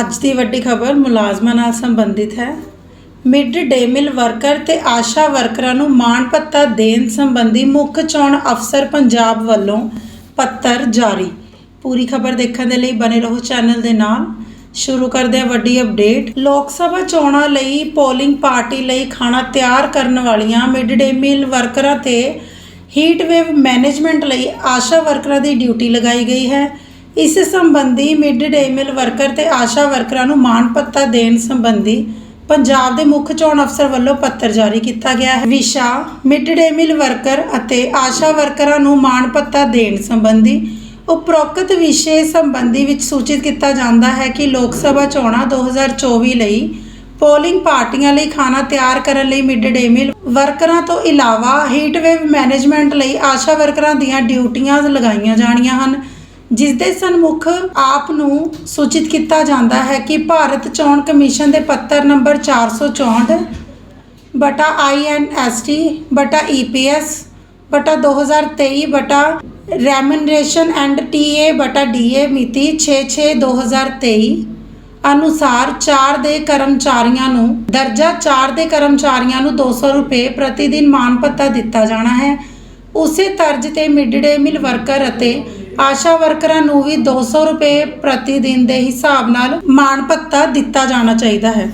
ਅੱਜ ਦੀ ਵੱਡੀ ਖਬਰ ਮੁਲਾਜ਼ਮਾਂ ਨਾਲ ਸੰਬੰਧਿਤ ਹੈ। ਮਿਡ ਡੇ ਮਿਲ ਵਰਕਰ ਤੇ ਆਸ਼ਾ ਵਰਕਰਾਂ ਨੂੰ ਮਾਣ ਭੱਤਾ ਦੇਣ ਸੰਬੰਧੀ ਮੁੱਖ ਚੋਣ ਅਫਸਰ ਪੰਜਾਬ ਵੱਲੋਂ ਪੱਤਰ ਜਾਰੀ। ਪੂਰੀ ਖਬਰ ਦੇਖਣ ਦੇ ਲਈ ਬਨੇ ਰਹੋ ਚੈਨਲ ਦੇ ਨਾਲ। ਸ਼ੁਰੂ ਕਰਦੇ ਹਾਂ ਵੱਡੀ ਅਪਡੇਟ। ਲੋਕ ਸਭਾ ਚੋਣਾਂ ਲਈ ਪੋਲਿੰਗ ਪਾਰਟੀ ਲਈ ਖਾਣਾ ਤਿਆਰ ਕਰਨ ਵਾਲੀਆਂ ਮਿਡ ਡੇ ਮਿਲ ਵਰਕਰਾਂ ਤੇ ਹੀਟ ਵੇਵ ਮੈਨੇਜਮੈਂਟ ਲਈ ਆਸ਼ਾ ਵਰਕਰਾਂ ਦੀ ਡਿਊਟੀ ਲਗਾਈ ਗਈ ਹੈ। ਇਸ ਸੰਬੰਧੀ ਮਿਡ ਡੇ ਮੀਲ ਵਰਕਰ ਤੇ ਆਸ਼ਾ ਵਰਕਰਾਂ ਨੂੰ ਮਾਣ ਭੱਤਾ ਦੇਣ ਸੰਬੰਧੀ ਪੰਜਾਬ ਦੇ ਮੁੱਖ ਚੋਣ ਅਫਸਰ ਵੱਲੋਂ ਪੱਤਰ ਜਾਰੀ ਕੀਤਾ ਗਿਆ ਹੈ। ਵਿਸ਼ਾ ਮਿਡ ਡੇ ਮੀਲ ਵਰਕਰ ਅਤੇ ਆਸ਼ਾ ਵਰਕਰਾਂ ਨੂੰ ਮਾਣ ਭੱਤਾ ਦੇਣ ਸੰਬੰਧੀ ਉਪਰੋਕਤ ਵਿਸ਼ੇ ਸੰਬੰਧੀ ਵਿੱਚ ਸੂਚਿਤ ਕੀਤਾ ਜਾਂਦਾ ਹੈ ਕਿ ਲੋਕ ਸਭਾ ਚੋਣਾਂ 2024 ਲਈ ਪੋਲਿੰਗ ਪਾਰਟੀਆਂ ਲਈ ਖਾਣਾ ਤਿਆਰ ਕਰਨ ਲਈ ਮਿਡ ਡੇ ਮੀਲ ਵਰਕਰਾਂ ਤੋਂ ਇਲਾਵਾ ਹੀਟ ਵੇਵ ਮੈਨੇਜਮੈਂਟ ਲਈ ਆਸ਼ਾ ਵਰਕਰਾਂ ਦੀਆਂ ਡਿਊਟੀਆਂ ਲਗਾਈਆਂ ਜਾਣੀਆਂ ਹਨ। ਜਿਸ ਦੇ ਸਨਮੁਖ ਆਪ ਨੂੰ ਸੂਚਿਤ ਕੀਤਾ ਜਾਂਦਾ ਹੈ ਕਿ ਭਾਰਤ ਚੋਣ ਕਮਿਸ਼ਨ ਦੇ ਪੱਤਰ ਨੰਬਰ 464 ਬਟਾ ਆਈਐਨਐਸਟੀ ਬਟਾ ਈਪੀਐਸ ਬਟਾ 2023 ਬਟਾ ਰੈਮਨਰੇਸ਼ਨ ਐਂਡ ਟੀਏ ਬਟਾ ਡੀਏ ਮਿਤੀ 6/6/2023 ਅਨੁਸਾਰ 4 ਦੇ ਕਰਮਚਾਰੀਆਂ ਨੂੰ ਦਰਜਾ 4 ਦੇ ਕਰਮਚਾਰੀਆਂ ਨੂੰ 200 ਰੁਪਏ ਪ੍ਰਤੀ ਦਿਨ ਮਾਨ ਭੱਤਾ ਦਿੱਤਾ ਜਾਣਾ ਹੈ। ਉਸੇ ਤਰਜ਼ ਤੇ ਮਿਡ ਡੇ ਮੀਲ ਵਰਕਰ ਅਤੇ ਆਸ਼ਾ ਵਰਕਰਾਂ ਨੂੰ ਵੀ 200 ਰੁਪਏ ਪ੍ਰਤੀ ਦਿਨ ਦੇ ਹਿਸਾਬ ਨਾਲ ਮਾਣ ਭੱਤਾ ਦਿੱਤਾ ਜਾਣਾ ਚਾਹੀਦਾ ਹੈ।